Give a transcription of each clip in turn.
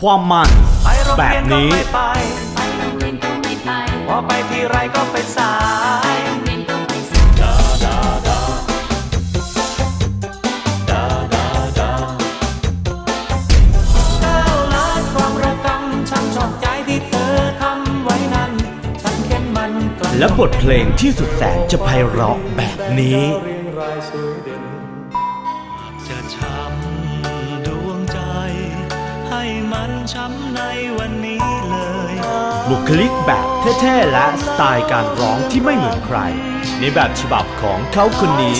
ความมันไปโรงแบเรียบนก็นี้ไม่ไปไปโรงเรียนก็ไม่ไปพอไปทีไรก็ไปสายโรงเรียนก็ไปสายก้าวล้านความระกำฉันชอบใจที่เธอทำไว้นั้นฉันเข็นมันกลับและบทเพลงที่สุดแสนจะไพเราะแบบนี้ ช้ำในวันนี้เลย บุคลิกแบบเท่ๆและสไตล์การร้องที่ไม่เหมือนใคร ในแบบฉบับของเขาคนนี้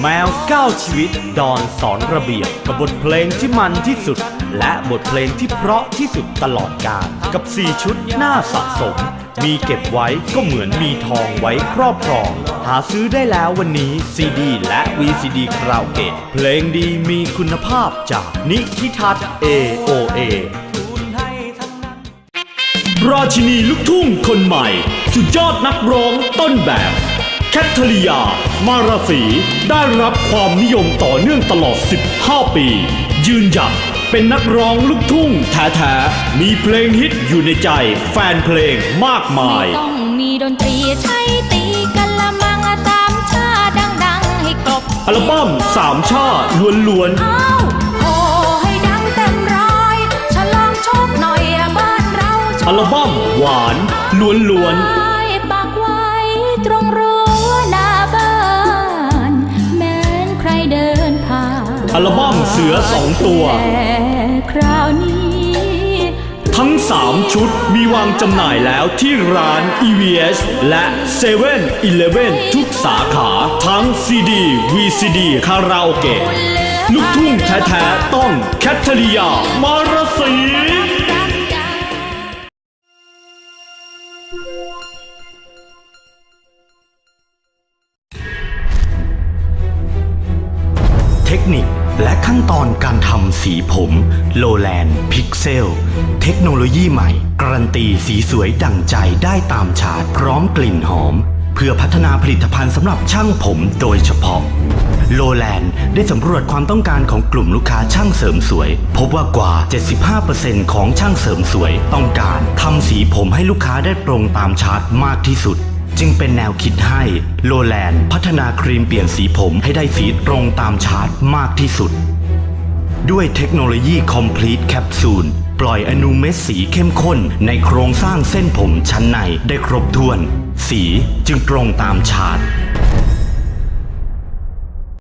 แมวก้าวชีวิต ดอนสอนระเบียบกับบทเพลงที่มันที่สุด และบทเพลงที่เพราะที่สุดตลอดกาลกับ 4 ชุดน่าสะสม มีเก็บไว้ก็เหมือนมีทองไว้ครอบครอง หาซื้อได้แล้ววันนี้ซีดีและ VCD คาราโอเกะเพลงดีมีคุณภาพจากนิธิทัศ AOA ราชินีลูกทุ่งคนใหม่ สุดยอดนักร้องต้นแบบ แคทเธอรียา มาราศีได้รับความนิยมต่อเนื่องตลอด 15 ปี ยืนหยัดเป็นนักร้องลูกทุ่งแท้ๆมีเพลงฮิตอยู่ในใจแฟนเพลงมากมายต้องมีดนตรีใช้ตีกันละมังตามชาดังๆให้กลบอัลบั้มสามชาล้วนอ้าว อัลบั้มหวานล้วนไม้ปักไว้ตรงรั้วหน้าบ้านแม้นใครเดินผ่านๆอัลบั้มเสือสองตัวแต่คราวนี้ทั้ง 3 ชุดมีวางจำหน่ายแล้วที่ร้าน EVS และ7 e เ e ่ e ทุกสาขาทั้ง CD VCD คาราโอเกะลูกทุ่งแท้ๆต้องแคทเธอรียามา นิค และขั้นตอนการทำสีผมโลแลนพิกเซลเทคโนโลยีใหม่ การันตีสีสวยดั่งใจได้ตามชาติพร้อมกลิ่นหอม เพื่อพัฒนาผลิตภัณฑ์สำหรับช่างผมโดยเฉพาะโลแลนได้สำรวจความต้องการของกลุ่มลูกค้าช่างเสริมสวย พบว่ากว่า 75%ของช่างเสริมสวย ต้องการทำสีผมให้ลูกค้าได้ตรงตามชาร์ตมากที่สุด จึงเป็นแนวคิดให้โลแลนพัฒนาครีมเปลี่ยนสีผมให้ได้สีตรงตามชาร์ตมากที่สุด ด้วยเทคโนโลยี Complete Capsule ปล่อยอนูเม็ดสีเข้มข้นในโครงสร้างเส้นผมชั้นในได้ครบถ้วน สีจึงตรงตามชาร์ต